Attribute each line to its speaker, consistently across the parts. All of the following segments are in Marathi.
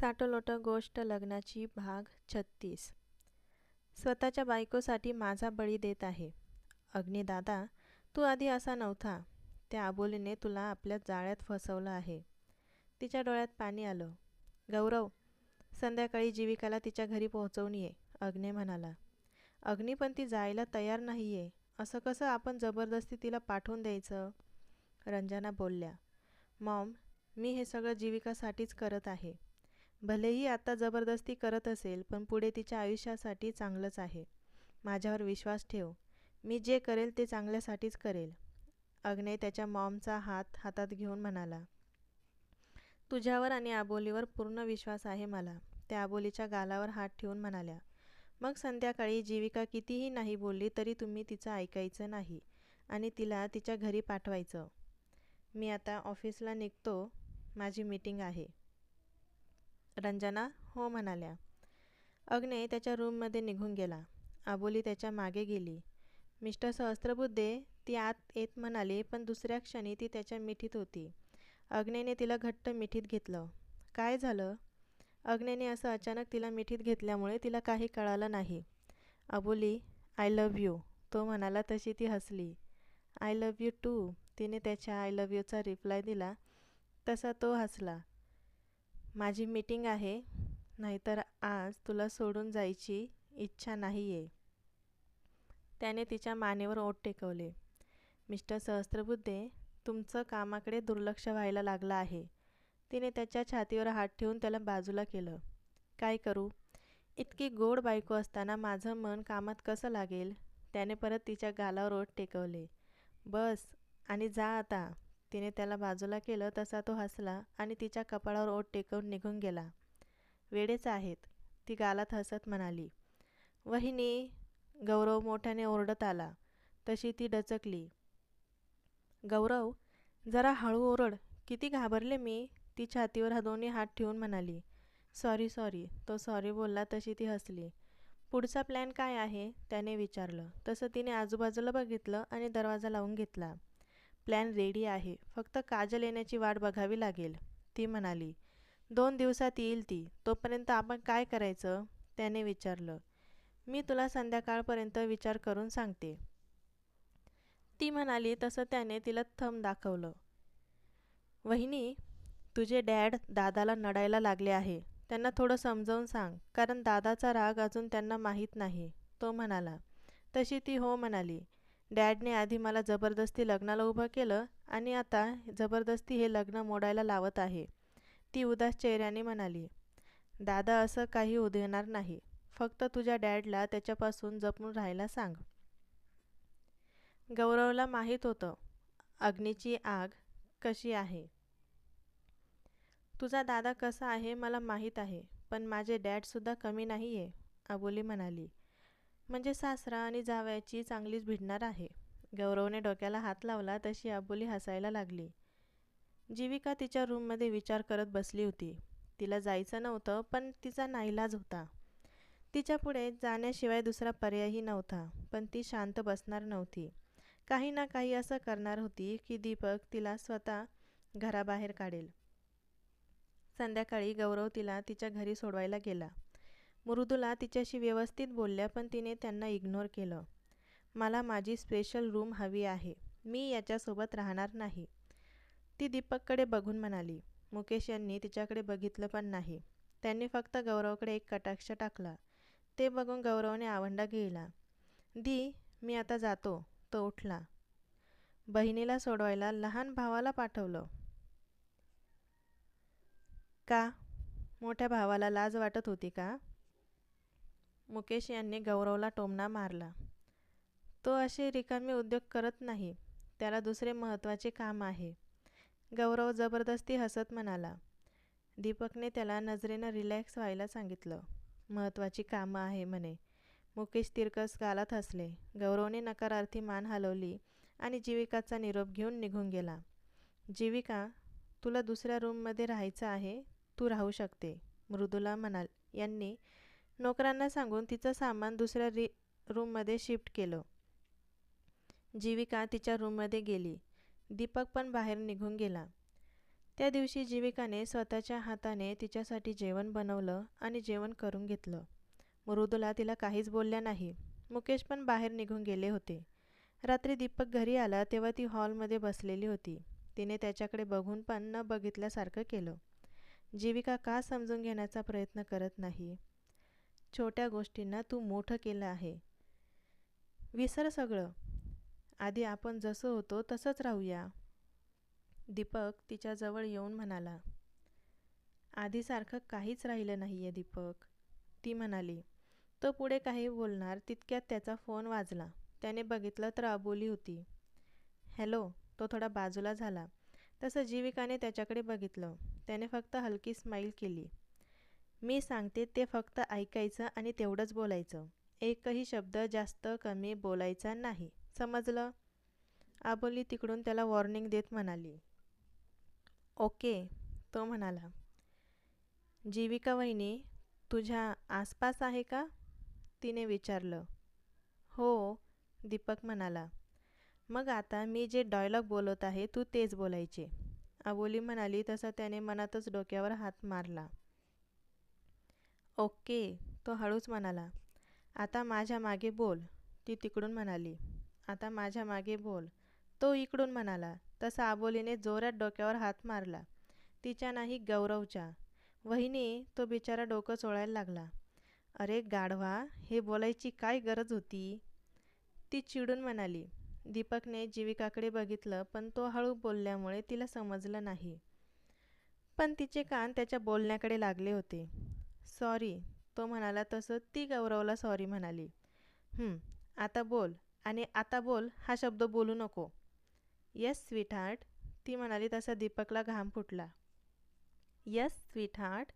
Speaker 1: साटोलोट गोष्ट लग्नाची भाग छत्तीस. स्वतःच्या बायकोसाठी माझा बळी देत आहे. अग्निदादा तू आधी असा नव्हता. त्या आबोलीने तुला आपल्या जाळ्यात फसवलं आहे. तिच्या डोळ्यात पाणी आलं. गौरव संध्याकाळी जीविकाला तिच्या घरी पोहोचवून ये अग्ने म्हणाला. अग्नी पण ती जायला तयार नाही आहे असं कसं आपण जबरदस्ती तिला पाठवून द्यायचं? रंजना बोलल्या. मॉम मी हे सगळं जीविकासाठीच करत आहे. भलेही आता जबरदस्ती करत असेल पण पुढे तिच्या आयुष्यासाठी चांगलंच आहे. माझ्यावर विश्वास ठेव. मी जे करेल ते चांगल्यासाठीच करेल. अग्ने त्याच्या मॉमचा हात हातात घेऊन म्हणाला. तुझ्यावर आणि आबोलीवर पूर्ण विश्वास आहे मला. त्या आबोलीच्या गालावर हात ठेवून म्हणाल्या. मग संध्याकाळी जीविका कितीही नाही बोलली तरी तुम्ही तिचं ऐकायचं नाही आणि तिला तिच्या घरी पाठवायचं. मी आता ऑफिसला निघतो. माझी मीटिंग आहे. रंजना हो म्हणाल्या. अग्ने त्याच्या रूममध्ये निघून गेला. आबोली त्याच्यामागे गेली. मिस्टर सहस्त्रबुद्धे ती आत येत म्हणाली पण दुसऱ्या क्षणी ती त्याच्या मिठीत होती. अग्नेने तिला घट्ट मिठीत घेतलं. काय झालं? अग्नेने असं अचानक तिला मिठीत घेतल्यामुळे तिला काही कळालं नाही. अबोली आय लव्ह यू तो म्हणाला तशी ती हसली. आय लव्ह यू टू तिने त्याच्या आय लव्ह यूचा रिप्लाय दिला. तसा तो हसला. माझी मीटिंग आहे नाहीतर आज तुला सोडून जायची इच्छा नाही आहे त्याने तिच्या मानेवर ओठ टेकवले. मिस्टर सहस्त्रबुद्धे तुमचं कामाकडे दुर्लक्ष व्हायला लागलं आहे. तिने त्याच्या छातीवर हात ठेवून त्याला बाजूला केलं. काय करू? इतकी गोड बायको असताना माझं मन कामात कसं लागेल? त्याने परत तिच्या गालावर ओठ टेकवले. बस आणि जा आता. तिने त्याला बाजूला केलं तसा तो हसला आणि तिच्या कपाळावर ओठ टेकवून निघून गेला. वेडेच आहेत ती गालात हसत म्हणाली. वहिनी गौरव मोठ्याने ओरडत आला. तशी ती डचकली. गौरव जरा हळू ओरड. किती घाबरले मी ती छातीवर हा दोन्ही हात ठेवून म्हणाली. सॉरी सॉरी तो सॉरी बोलला तशी ती हसली. पुढचा प्लॅन काय आहे? त्याने विचारलं. तसं तिने आजूबाजूला बघितलं आणि दरवाजा लावून घेतला. प्लॅन रेडी आहे. फक्त काजल येण्याची वाट बघावी लागेल. ती म्हणाली दोन दिवसात येईल ती. तोपर्यंत आपण काय करायचं? त्याने विचारलं. मी तुला संध्याकाळपर्यंत विचार करून सांगते. ती म्हणाली तसं त्याने तिला थंब दाखवलं. वहिनी तुझे डॅड दादाला नडायला लागले आहे. त्यांना थोडं समजावून सांग. कारण दादाचा राग अजून त्यांना माहीत नाही. तो म्हणाला. तशी ती हो म्हणाली. डॅडने आधी मला जबरदस्ती लग्नाला उभं केलं आणि आता जबरदस्ती हे लग्न मोडायला लावत आहे. ती उदास चेहऱ्याने म्हणाली दादा असं काही उधळणार नाही. फक्त तुझ्या डॅडला त्याच्यापासून जपून राहायला सांग. गौरवला माहीत होतं अग्नीची आग कशी आहे? तुझा दादा कसा आहे मला माहीत आहे पण माझे डॅडसुद्धा कमी नाही आहे अबोली म्हणाली. म्हणजे सासरा आणि जावयाची चांगलीच भिडणार आहे. गौरवने डोक्याला हात लावला तशी अबोली हसायला लागली. जीविका तिच्या रूममध्ये विचार करत बसली होती. तिला जायचं नव्हतं पण तिचा नाईलाज होता. तिच्या पुढे जाण्याशिवाय दुसरा पर्यायही नव्हता पण ती शांत बसणार नव्हती. काही ना काही असं करणार होती की दीपक तिला स्वतः घराबाहेर काढेल. संध्याकाळी गौरव तिला तिच्या घरी सोडवायला गेला. मृदूला तिच्याशी व्यवस्थित बोलल्या पण तिने त्यांना इग्नोर केलं. मला माझी स्पेशल रूम हवी आहे. मी याच्यासोबत राहणार नाही. ती दीपककडे बघून म्हणाली मुकेश यांनी तिच्याकडे बघितलं पण नाही. त्यांनी फक्त गौरवकडे एक कटाक्ष टाकला. ते बघून गौरवने आवंडा गेला दी मी आता जातो. तो उठला. बहिणीला सोडवायला लहान भावाला पाठवलं. का? मोठ्या भावाला लाज वाटत होती का? मुकेश यांनी गौरवला टोमणा मारला. तो असे रिकामे उद्योग करत नाही त्याला दुसरे महत्त्वाचे काम आहे. गौरव जबरदस्ती हसत म्हणाला. दीपकने त्याला नजरेनं रिलॅक्स व्हायला सांगितलं. महत्त्वाची कामं आहे म्हणे. मुकेश तिरकस गालात हसले. गौरवने नकारार्थी मान हलवली आणि जीविकाचा निरोप घेऊन निघून गेला. जीविका तुला दुसऱ्या रूममध्ये राहायचं आहे? तू राहू शकते मृदुला म्हणाल. यांनी नोकरांना सांगून तिचं सामान दुसऱ्या री रूममध्ये शिफ्ट केलं. जीविका तिच्या रूममध्ये गेली. दीपक पण बाहेर निघून गेला. त्या दिवशी जीविकाने स्वतःच्या हाताने तिच्यासाठी जेवण बनवलं आणि जेवण करून घेतलं. मृदुला तिला काहीच बोलल्या नाही. मुकेश पण बाहेर निघून गेले होते. रात्री दीपक घरी आला तेव्हा ती हॉलमध्ये बसलेली होती. तिने त्याच्याकडे बघून पण न बघितल्यासारखं केलं. जीविका का समजून घेण्याचा प्रयत्न करत नाही? छोट्या गोष्टींना तू मोठं केलं आहे. विसर सगळं. आधी आपण जसं होतो तसंच राहूया. दीपक तिच्याजवळ येऊन म्हणाला आधीसारखं काहीच राहिलं नाही आहे दीपक. ती म्हणाली तो पुढे काही बोलणार तितक्यात त्याचा फोन वाजला. त्याने बघितलं तर अबोली होती. हॅलो तो थोडा बाजूला झाला. तसं जीविकाने त्याच्याकडे बघितलं. त्याने फक्त हलकी स्माईल केली. मी सांगते ते फक्त ऐकायचं आणि तेवढंच बोलायचं. एकही शब्द जास्त कमी बोलायचा नाही. समजलं? आबोली तिकडून त्याला वॉर्निंग देत म्हणाली. ओके तो म्हणाला. जीविका वहिनी तुझ्या आसपास आहे का? तिने विचारलं. हो दीपक म्हणाला. मग आता मी जे डायलॉग बोलत आहे तू तेच बोलायचे. अबोली म्हणाली तसं त्याने मनातच डोक्यावर हात मारला. ओके तो हळूच म्हणाला. आता माझ्या मागे बोल. ती तिकडून म्हणाली. आता माझ्या मागे बोल. तो इकडून म्हणाला. तसा आबोलीने जोरात डोक्यावर हात मारला. तिच्या नाही गौरवच्या. वहिनी तो बिचारा डोकं चोळायला लागला. अरे गाढवा हे बोलायची काय गरज होती? ती चिडून म्हणाली. दीपकने जीविकाकडे बघितलं पण तो हळू बोलल्यामुळे तिला समजलं नाही. पण तिचे कान त्याच्या बोलण्याकडे लागले होते. सॉरी तो म्हणाला तसं ती गौरवला सॉरी म्हणाली. आता बोल. आणि आता बोल हा शब्द बोलू नको. येस स्वीटहार्ट ती म्हणाली तसा दीपकला घाम फुटला. यस स्वीटहार्ट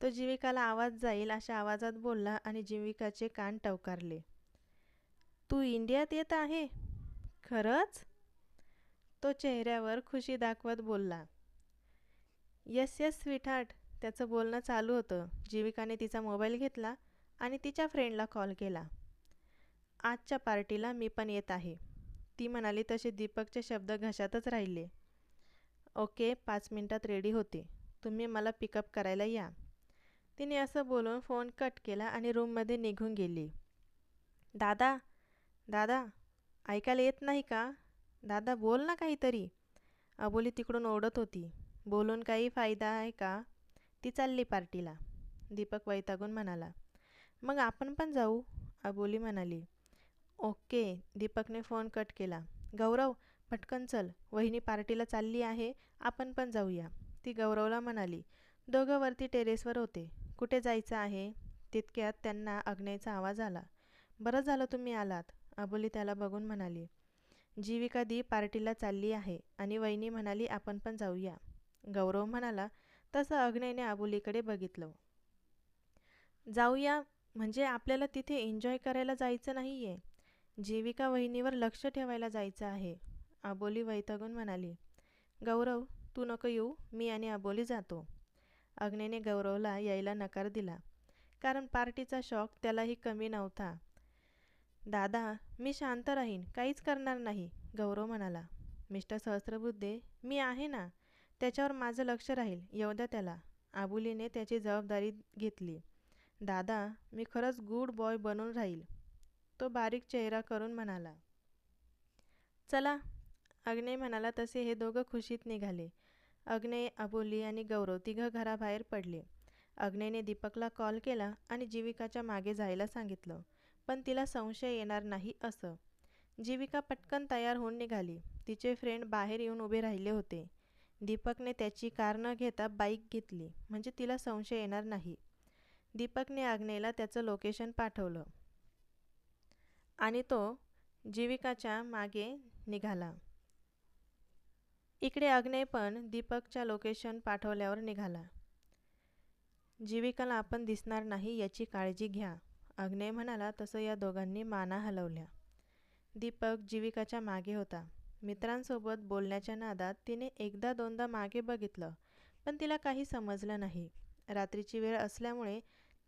Speaker 1: तो जीविकाला आवाज जाईल अशा आवाजात बोलला आणि जीविकाचे कान टवकारले. तू इंडियात येत आहे? खरंच? तो चेहऱ्यावर खुशी दाखवत बोलला. यस यस स्वीटहार्ट त्याचं बोलणं चालू होतं. जीविकाने तिचा मोबाईल घेतला आणि तिच्या फ्रेंडला कॉल केला. आजच्या पार्टीला मी पण येत आहे. ती म्हणाली तसे दीपकचे शब्द घशातच राहिले. ओके पाच मिनटात रेडी होते. तुम्ही मला पिकअप करायला या. तिने असं बोलून फोन कट केला आणि रूममध्ये निघून गेली. दादा दादा ऐकायला येत नाही का? दादा बोल ना काहीतरी. अबोली तिकडून ओढत होती. बोलून काही फायदा आहे का? ती चालली पार्टीला. दीपक वैतागून म्हणाला मग आपण पण जाऊ? अबोली म्हणाली. ओके. दीपकने फोन कट केला. गौरव पटकन चल. वहिनी पार्टीला चालली आहे. आपण पण जाऊया. ती गौरवला म्हणाली. दोघं वरती टेरेसवर होते. कुठे जायचं आहे? तितक्यात त्यांना अग्नेचा आवाज आला. बरं झालं तुम्ही आलात. अबोली त्याला बघून म्हणाली. जीविका दी पार्टीला चालली आहे आणि वहिनी म्हणाली आपण पण जाऊया. गौरव म्हणाला तसं अग्नेने अबोलीकडे बघितलं. जाऊया म्हणजे आपल्याला तिथे एन्जॉय करायला जायचं नाही आहे जीविका वहिनीवर लक्ष ठेवायला जायचं आहे अबोली वैतागून म्हणाली. गौरव तू नको येऊ मी आणि अबोली जातो. अग्नेने गौरवला यायला नकार दिला. कारण पार्टीचा शॉक त्यालाही कमी नव्हता. दादा मी शांत राहीन काहीच करणार नाही गौरव म्हणाला. मिस्टर सहस्रबुद्धे मी आहे ना? त्याच्यावर माझं लक्ष राहील. येऊ द्या त्याला. आबुलीने त्याची जबाबदारी घेतली. दादा मी खरंच गुड बॉय बनून राहील. तो बारीक चेहरा करून म्हणाला. चला. अग्नेय म्हणाला तसे हे दोघं खुशीत निघाले. अग्नेय अबोली आणि गौरव तिघं घराबाहेर पडले. अग्नेयने दीपकला कॉल केला आणि जीविकाच्या मागे जायला सांगितलं. पण तिला संशय येणार नाही असं. जीविका पटकन तयार होऊन निघाली. तिचे फ्रेंड बाहेर येऊन उभे राहिले होते. दीपकने त्याची कार न घेता बाईक घेतली म्हणजे तिला संशय येणार नाही. दीपकने आग्नेयला त्याचं लोकेशन पाठवलं. आणि तो जीविकाच्या मागे निघाला. इकडे अग्नेय पण दीपकच्या लोकेशन पाठवल्यावर निघाला. जीविकाला आपण दिसणार नाही याची काळजी घ्या अग्नेय म्हणाला तसं या दोघांनी माना हलवल्या. दीपक जीविकाच्या मागे होता. मित्रांसोबत बोलण्याच्या नादात तिने एकदा दोनदा मागे बघितलं पण तिला काही समजलं नाही. रात्रीची वेळ असल्यामुळे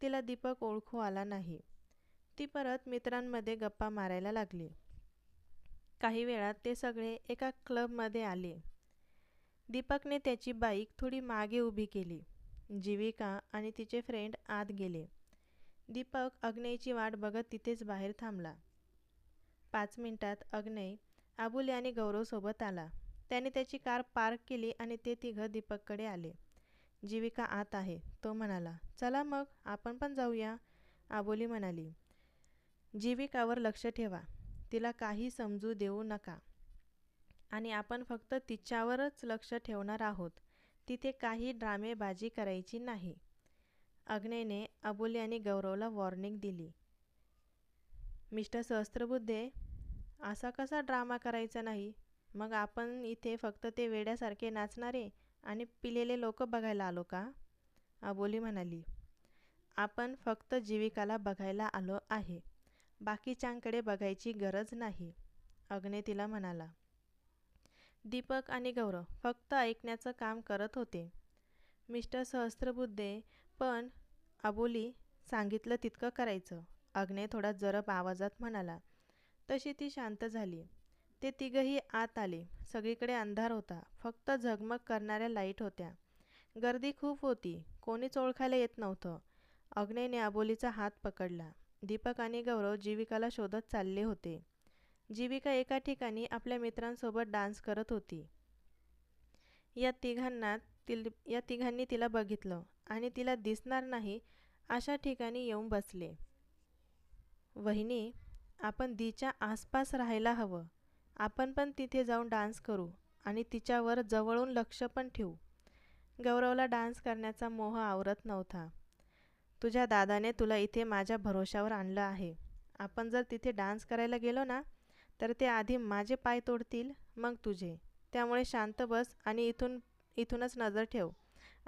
Speaker 1: तिला दीपक ओळखू आला नाही. ती परत मित्रांमध्ये गप्पा मारायला लागली. काही वेळात ते सगळे एका क्लबमध्ये आले. दीपकने त्याची बाईक थोडी मागे उभी केली. जीविका आणि तिचे फ्रेंड आत गेले. दीपक अग्नेयची वाट बघत तिथेच बाहेर थांबला. पाच मिनिटात अग्नेय आबुले आणि गौरवसोबत आला. त्याने त्याची कार पार्क केली आणि ते तिघं दीपककडे आले. जीविका आत आहे. तो म्हणाला चला मग आपण पण जाऊया. आबोली म्हणाली जीविकावर लक्ष ठेवा. तिला काही समजू देऊ नका. आणि आपण फक्त तिच्यावरच लक्ष ठेवणार आहोत. तिथे काही ड्रामेबाजी करायची नाही. अग्नेने अबोली आणि गौरवला वॉर्निंग दिली. मिस्टर सहस्त्रबुद्धे असा कसा ड्रामा करायचा नाही? मग आपण इथे फक्त ते वेड्यासारखे नाचणारे आणि पिलेले लोक बघायला आलो का? अबोली म्हणाली आपण फक्त जीविकाला बघायला आलो आहे. बाकीच्यांकडे बघायची गरज नाही. अग्ने तिला म्हणाला दीपक आणि गौरव फक्त ऐकण्याचं काम करत होते. मिस्टर सहस्त्रबुद्धे पण अबोली सांगितलं तितकं करायचं. अग्ने थोडा जरब आवाजात म्हणाला तशी ती शांत झाली. ते तिघही आत आले. सगळीकडे अंधार होता. फक्त झगमग करणाऱ्या लाइट होत्या. गर्दी खूप होती. कोणीच ओळखायला येत नव्हतं. अग्नेने अबोलीचा हात पकडला. दीपक आणि गौरव जीविकाला शोधत चालले होते. जीविका एका ठिकाणी आपल्या मित्रांसोबत डान्स करत होती. या तिघांना तिल या तिघांनी तिला बघितलं आणि तिला दिसणार नाही अशा ठिकाणी येऊन बसले. वहिनी आपण दीच्या आसपास राहायला हवं. आपण पण तिथे जाऊन डान्स करू आणि तिच्यावर जवळून लक्ष पण ठेवू. गौरवला डान्स करण्याचा मोह आवरत नव्हता. तुझ्या दादाने तुला इथे माझ्या भरोशावर आणलं आहे. आपण जर तिथे डान्स करायला गेलो ना तर ते आधी माझे पाय तोडतील मग तुझे. त्यामुळे शांत बस आणि इथून इथूनच नजर ठेव.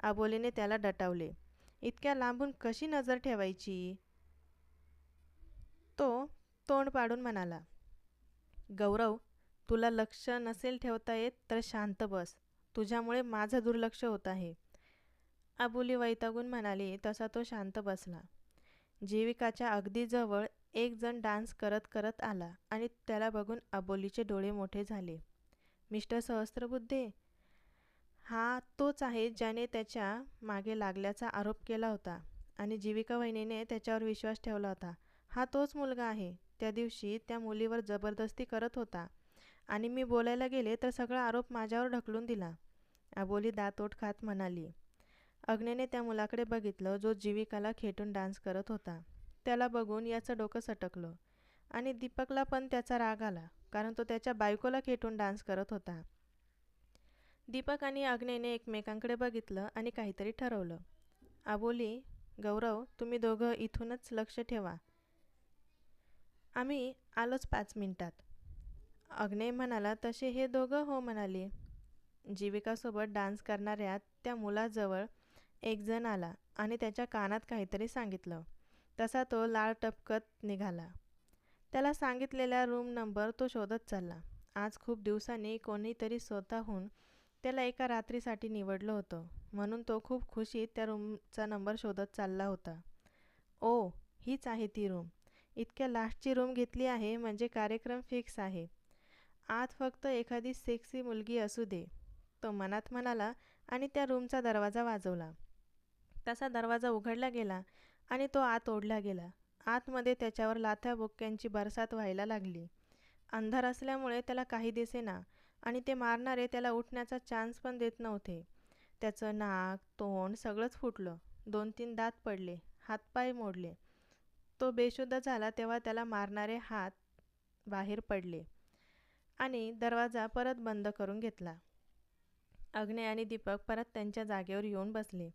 Speaker 1: आबोलीने त्याला डटावले. इतक्या लांबून कशी नजर ठेवायची? तो तोंड पाडून म्हणाला गौरव तुला लक्ष नसेल ठेवता येत तर शांत बस. तुझ्यामुळे माझं दुर्लक्ष होत आहे. आबुली वैतागून म्हणाली तसा तो शांत बसला. जीविकाच्या अगदी जवळ एक जण डान्स करत करत आला आणि त्याला बघून अबोलीचे डोळे मोठे झाले. मिस्टर सहस्त्रबुद्धे हा तोच आहे ज्याने त्याच्यामागे लागल्याचा आरोप केला होता आणि जीविका वहिनीने त्याच्यावर विश्वास ठेवला होता. हा तोच मुलगा आहे. त्या दिवशी त्या मुलीवर जबरदस्ती करत होता. आणि मी बोलायला गेले तर सगळा आरोप माझ्यावर ढकलून दिला. आबोली दातोट खात म्हणाली अग्नेने त्या मुलाकडे बघितलं जो जीविकाला खेटून डान्स करत होता. त्याला बघून याचं डोकं सटकलं. आणि दीपकला पण त्याचा राग आला कारण तो त्याच्या बायकोला खेटून डान्स करत होता. दीपक आणि अग्नेने एकमेकांकडे बघितलं आणि काहीतरी ठरवलं. आबोली गौरव तुम्ही दोघं इथूनच लक्ष ठेवा. आम्ही आलोच पाच मिनिटात. अग्नय म्हणाला तसे हे दोघं हो म्हणाले. जीविकासोबत डान्स करणाऱ्या त्या मुलाजवळ एक जण आला आणि त्याच्या कानात काहीतरी सांगितलं. तसा तो लाळ टपकत निघाला. त्याला सांगितलेला रूम नंबर तो शोधत चालला. आज खूप दिवसांनी कोणीतरी स्वतःहून त्याला एका रात्रीसाठी निवडलं होतं. म्हणून तो खूप खुशीत त्या रूमचा नंबर शोधत चालला होता. ओ हीच आहे ती रूम. इतक्या लास्टची रूम घेतली आहे म्हणजे कार्यक्रम फिक्स आहे. आत फक्त एखादी सेक्सी मुलगी असू दे. तो मनात म्हणाला आणि त्या रूमचा दरवाजा वाजवला. तसा दरवाजा उघडला गेला आणि तो आत ओढला गेला. आतमध्ये त्याच्यावर लाथ्या बोक्यांची बरसात व्हायला लागली. अंधार असल्यामुळे त्याला काही दिसेना आणि ते मारणारे त्याला उठण्याचा चान्स पण देत नव्हते. त्याचं नाक तोंड सगळंच फुटलं. दोन तीन दात पडले. हातपाय मोडले. तो बेशुद्ध झाला तेव्हा त्याला मारणारे हात बाहेर पडले आणि दरवाजा परत बंद करून घेतला. अग्ने आणि दीपक परत त्यांच्या जागेवर येऊन बसले.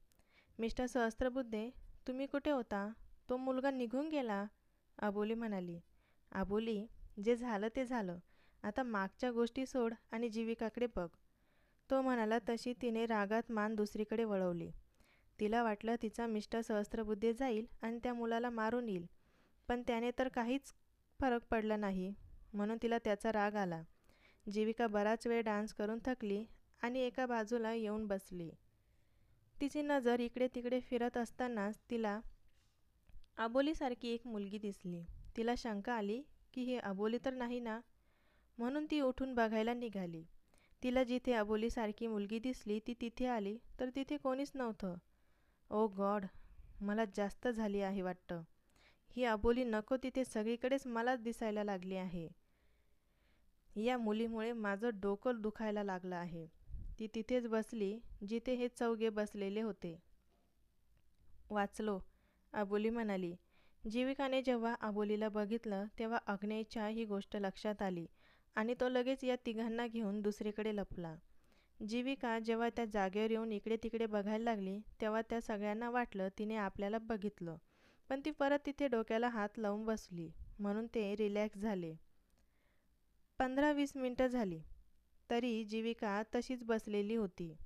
Speaker 1: मिस्टर सहस्त्रबुद्धे तुम्ही कुठे होता? तो मुलगा निघून गेला? अबोली म्हणाली. अबोली जे झालं ते झालं. आता मागच्या गोष्टी सोड आणि जीविकाकडे बघ. तो म्हणाला तशी तिने रागात मान दुसरीकडे वळवली. तिला वाटलं तिचा मिस्टर सहस्त्रबुद्धे जाईल आणि त्या मुलाला मारून येईल. पण त्याने तर काहीच फरक पडला नाही. म्हणून तिला त्याचा राग आला. जीविका बराच वेळ डान्स करून थकली आणि एका बाजूला येऊन बसली. तिची नजर इकडे तिकडे फिरत असतानाच तिला अबोलीसारखी एक मुलगी दिसली. तिला शंका आली की हे अबोली तर नाही ना? म्हणून ती उठून बघायला निघाली. तिला जिथे अबोलीसारखी मुलगी दिसली ती तिथे आली तर तिथे कोणीच नव्हतं. ओ गॉड मला जास्त झाली आहे वाटतं. ही अबोली नको तिथे सगळीकडेच मलाच दिसायला लागली आहे. या मुलीमुळे माझं डोकं दुखायला लागलं आहे. ती तिथेच बसली जिथे हे चौघे बसलेले होते. वाचलो. अबोली म्हणाली जीविकाने जेव्हा अबोलीला बघितलं तेव्हा अग्नेयच्या ही गोष्ट लक्षात आली आणि तो लगेच या तिघांना घेऊन दुसरीकडे लपला. जीविका जेव्हा त्या जागेवर येऊन इकडे तिकडे बघायला लागली तेव्हा त्या सगळ्यांना वाटलं तिने आपल्याला बघितलं. पण ती परत तिथे डोक्याला हात लावून बसली. म्हणून ते रिलॅक्स झाले. पंधरा वीस मिनटं झाली. तरी जीविका तशीच बसलेली होती.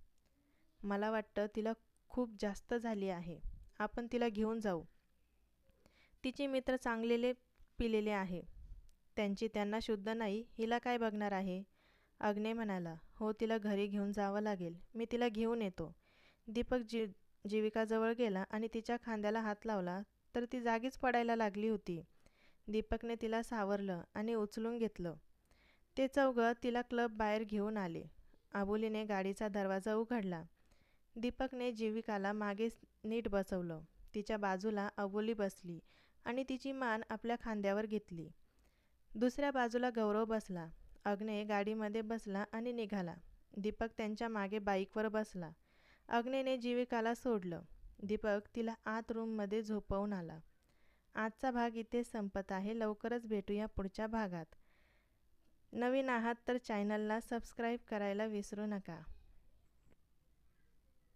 Speaker 1: मला वाटतं तिला खूप जास्त झाली आहे. आपण तिला घेऊन जाऊ. तिचे मित्र चांगलेले पिलेले आहे. त्यांची त्यांना शुद्ध नाही. हिला काय बघणार आहे? अग्ने म्हणाला हो तिला घरी घेऊन जावं लागेल. मी तिला घेऊन येतो. दीपक जी जीविकाजवळ गेला आणि तिच्या खांद्याला हात लावला तर ती जागीच पडायला लागली होती. दीपकने तिला सावरलं आणि उचलून घेतलं. ते चौघं तिला क्लब बाहेर घेऊन आले. आबोलीने गाडीचा दरवाजा उघडला. दीपकने जीविकाला मागे नीट बसवलं. तिच्या बाजूला अबोली बसली आणि तिची मान आपल्या खांद्यावर घेतली. दुसऱ्या बाजूला गौरव बसला. अग्ने गाडीमध्ये बसला आणि निघाला. दीपक त्यांच्या मागे बाईकवर बसला. अग्नेने जीविकाला सोडलं. दीपक तिला आत रूममध्ये झोपवून आला. आजचा भाग इथे संपत आहे. लवकरच भेटूया पुढच्या भागात. नवीन आहात तर चॅनलला सबस्क्राईब करायला विसरू नका.